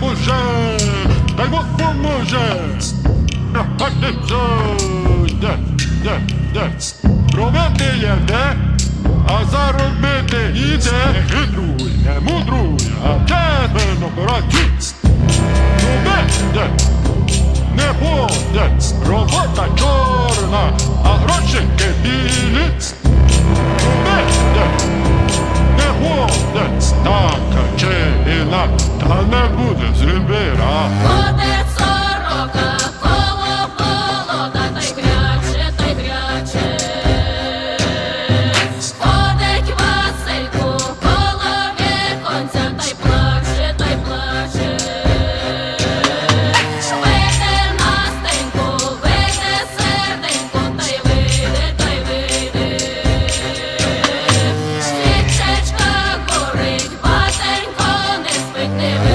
може, дай Бог поможе. Де, де, де? Робити є де, а заробити ніде. Не хитруй, не мудруй, а чесно працюй. Робити не буде, робота чорна, а грошики білі. That's Let's talk again. Tá na bunda, Zimbera. Começou. Yeah.